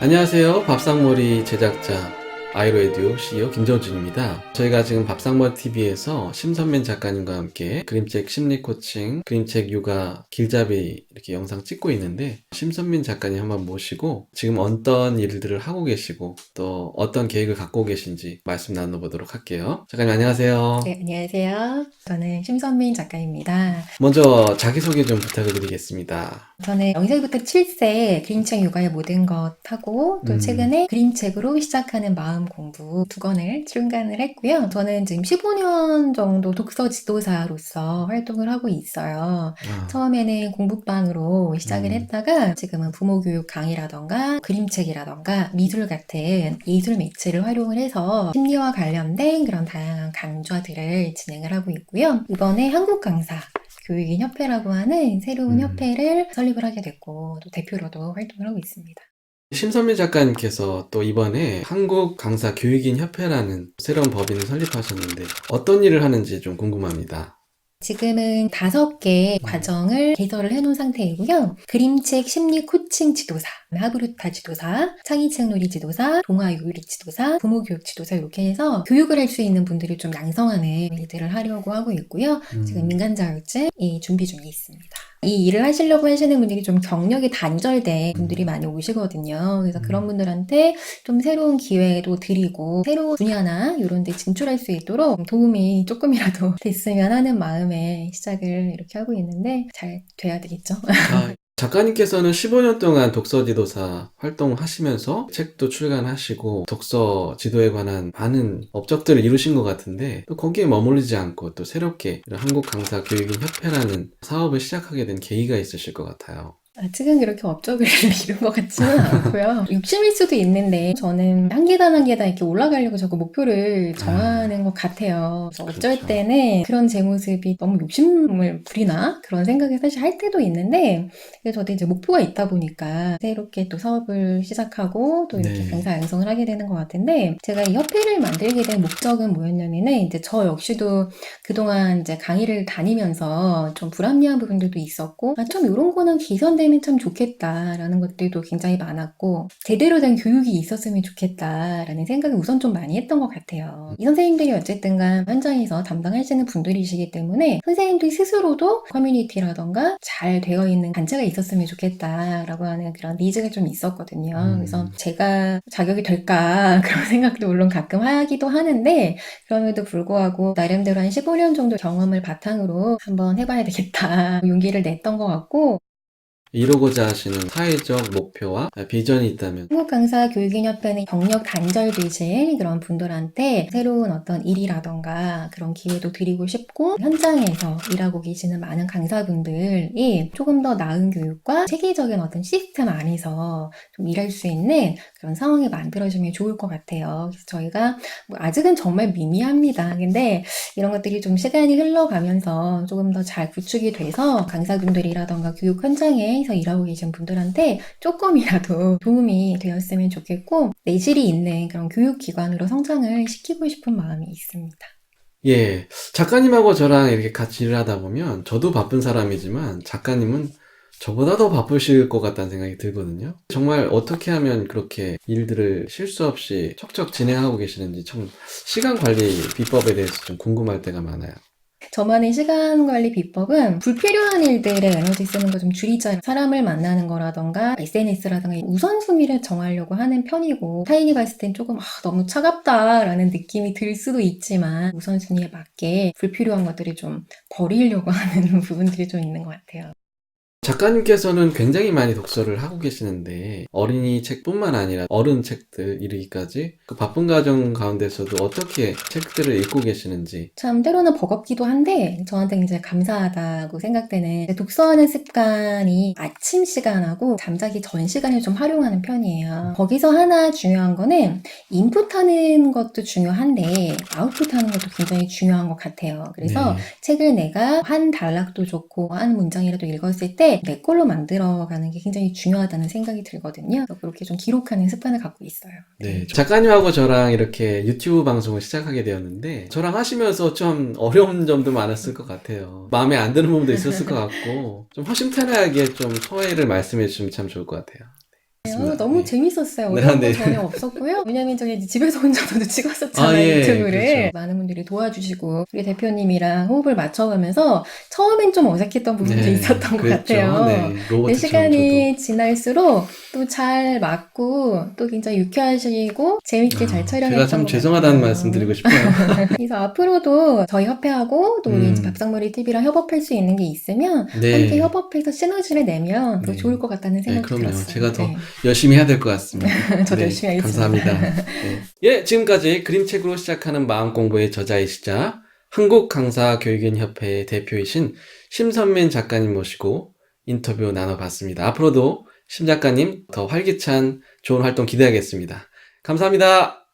안녕하세요. 밥상머리 제작자 아이로에듀 CEO 김정준입니다. 저희가 지금 밥상머리 TV에서 심선민 작가님과 함께 그림책 심리 코칭, 그림책 육아, 길잡이 이렇게 영상 찍고 있는데 심선민 작가님 한번 모시고 지금 어떤 일들을 하고 계시고 또 어떤 계획을 갖고 계신지 말씀 나눠보도록 할게요. 작가님 안녕하세요. 네, 안녕하세요. 저는 심선민 작가입니다. 먼저 자기소개 좀 부탁을 드리겠습니다. 저는 0세부터 7세 그림책 육아의 모든 것 하고 또 음. 최근에 그림책으로 시작하는 마음 공부 두 권을 출간을 했고요. 저는 지금 15년 정도 독서 지도사로서 활동을 하고 있어요. 아, 처음에는 공부방으로 시작을 음. 했다가 지금은 부모 교육 강의라던가 그림책이라던가 미술 같은 예술 매체를 활용을 해서 심리와 관련된 그런 다양한 강좌들을 진행을 하고 있고요. 이번에 한국 강사 교육인 협회라고 하는 새로운 음. 협회를 설립을 하게 됐고 또 대표로도 활동을 하고 있습니다. 심선미 작가님께서 또 이번에 한국 강사 교육인 협회라는 새로운 법인을 설립하셨는데 어떤 일을 하는지 좀 궁금합니다. 지금은 다섯 개 음. 과정을 개설을 해놓은 상태이고요. 그림책 심리 코칭 지도사, 하브루타 지도사, 창의책 놀이 지도사, 동화 요리 지도사, 부모 교육 지도사 이렇게 해서 교육을 할 수 있는 분들을 좀 양성하는 일들을 하려고 하고 있고요. 음. 지금 민간 자격증이 준비 중에 있습니다. 이 일을 하시려고 하시는 분들이 좀 경력이 단절된 분들이 음. 많이 오시거든요. 그래서 음. 그런 분들한테 좀 새로운 기회도 드리고 새로운 분야나 이런 데 진출할 수 있도록 도움이 조금이라도 됐으면 하는 마음에 시작을 이렇게 하고 있는데 잘 돼야 되겠죠. 아, 작가님께서는 15년 동안 독서 지도사 활동하시면서 책도 출간하시고 독서 지도에 관한 많은 업적들을 이루신 것 같은데 또 거기에 머무르지 않고 또 새롭게 한국 강사 교육인 협회라는 사업을 시작하게 된 계기가 있으실 것 같아요. 아직은 그렇게 업적을 이룬 것 같지는 않고요. 욕심일 수도 있는데 저는 한 계단 한 계단 이렇게 올라가려고 자꾸 목표를 정하는 것 같아요. 그래서 어쩔 그렇죠. 때는 그런 제 모습이 너무 욕심을 부리나 그런 생각을 사실 할 때도 있는데 저도 이제 목표가 있다 보니까 새롭게 또 사업을 시작하고 또 이렇게 네. 강사 양성을 하게 되는 것 같은데 제가 이 협회를 만들게 된 목적은 뭐였냐면은 이제 저 역시도 그동안 이제 강의를 다니면서 좀 불합리한 부분들도 있었고, 아, 좀 이런 거는 개선 되면 참 좋겠다라는 것들도 굉장히 많았고, 제대로 된 교육이 있었으면 좋겠다라는 생각을 우선 좀 많이 했던 것 같아요. 이 선생님들이 어쨌든간 현장에서 담당하시는 분들이시기 때문에 선생님들 스스로도 커뮤니티라던가 잘 되어 있는 단체가 있었으면 좋겠다라고 하는 그런 니즈가 좀 있었거든요. 음. 그래서 제가 자격이 될까 그런 생각도 물론 가끔 하기도 하는데 그럼에도 불구하고 나름대로 한 15년 정도 경험을 바탕으로 한번 해봐야 되겠다 용기를 냈던 것 같고 이루고자 하시는 사회적 목표와 비전이 있다면 한국 강사 교육인협회는 경력 단절되신 그런 분들한테 새로운 어떤 일이라던가 그런 기회도 드리고 싶고 현장에서 일하고 계시는 많은 강사분들이 조금 더 나은 교육과 체계적인 어떤 시스템 안에서 좀 일할 수 있는 그런 상황이 만들어지면 좋을 것 같아요. 그래서 저희가 뭐 아직은 정말 미미합니다. 근데 이런 것들이 좀 시간이 흘러가면서 조금 더 잘 구축이 돼서 강사분들이라던가 교육 현장에 서 일하고 계신 분들한테 조금이라도 도움이 되었으면 좋겠고 내실이 있는 그런 교육기관으로 성장을 시키고 싶은 마음이 있습니다. 예, 작가님하고 저랑 이렇게 같이 일을 하다 보면 저도 바쁜 사람이지만 작가님은 저보다 더 바쁘실 것 같다는 생각이 들거든요. 정말 어떻게 하면 그렇게 일들을 실수 없이 척척 진행하고 계시는지 참 시간 관리 비법에 대해서 좀 궁금할 때가 많아요. 저만의 시간 관리 비법은 불필요한 일들에 에너지 쓰는 거 좀 줄이자. 사람을 만나는 거라던가 SNS라던가 우선순위를 정하려고 하는 편이고 타인이 봤을 땐 조금 아, 너무 차갑다라는 느낌이 들 수도 있지만 우선순위에 맞게 불필요한 것들을 좀 버리려고 하는 부분들이 좀 있는 것 같아요. 작가님께서는 굉장히 많이 독서를 하고 계시는데 어린이 책뿐만 아니라 어른 책들 이르기까지 그 바쁜 가정 가운데서도 어떻게 책들을 읽고 계시는지 참 때로는 버겁기도 한데 저한테 이제 감사하다고 생각되는 독서하는 습관이 아침 시간하고 잠자기 전 시간을 좀 활용하는 편이에요. 거기서 하나 중요한 거는 인풋하는 것도 중요한데 아웃풋하는 것도 굉장히 중요한 것 같아요. 그래서 네. 책을 내가 한 단락도 좋고 한 문장이라도 읽었을 때내 걸로 만들어가는 게 굉장히 중요하다는 생각이 들거든요. 그렇게 좀 기록하는 습관을 갖고 있어요. 네, 작가님하고 저랑 이렇게 유튜브 방송을 시작하게 되었는데, 저랑 하시면서 좀 어려운 점도 많았을 것 같아요. 마음에 안 드는 부분도 있었을 것 같고, 좀 허심탄회하게 좀 소회를 말씀해 주시면 참 좋을 것 같아요. 어, 너무 네. 재밌었어요. 네, 어려운 거 네. 전혀 없었고요. 왜냐면 저희 집에서 혼자서도 찍었었잖아요, 아, 예, 유튜브를. 그렇죠. 많은 분들이 도와주시고, 우리 대표님이랑 호흡을 맞춰가면서 처음엔 좀 어색했던 부분도 네, 있었던 것 그랬죠. 같아요. 네, 시간이 지날수록 또 잘 맞고 또 굉장히 유쾌하시고 재밌게 저도. 잘 아, 촬영했던 제가 참것 죄송하다는. 말씀 드리고 싶어요. 그래서 앞으로도 저희 협회하고 또 우리 음. 밥상머리 TV랑 협업할 수 있는 게 있으면 네. 함께 협업해서 시너지를 내면 더 네. 좋을 것 같다는 생각이 그럼요. 들었어요. 제가 더 네. 열심히 해야 될 것 같습니다. 저도 열심히 하겠습니다. 감사합니다. 네. 예, 지금까지 그림책으로 시작하는 마음 공부의 저자이시자 한국 강사 교육인 협회의 대표이신 심선민 작가님 모시고 인터뷰 나눠봤습니다. 앞으로도 심 작가님 더 활기찬 좋은 활동 기대하겠습니다. 감사합니다.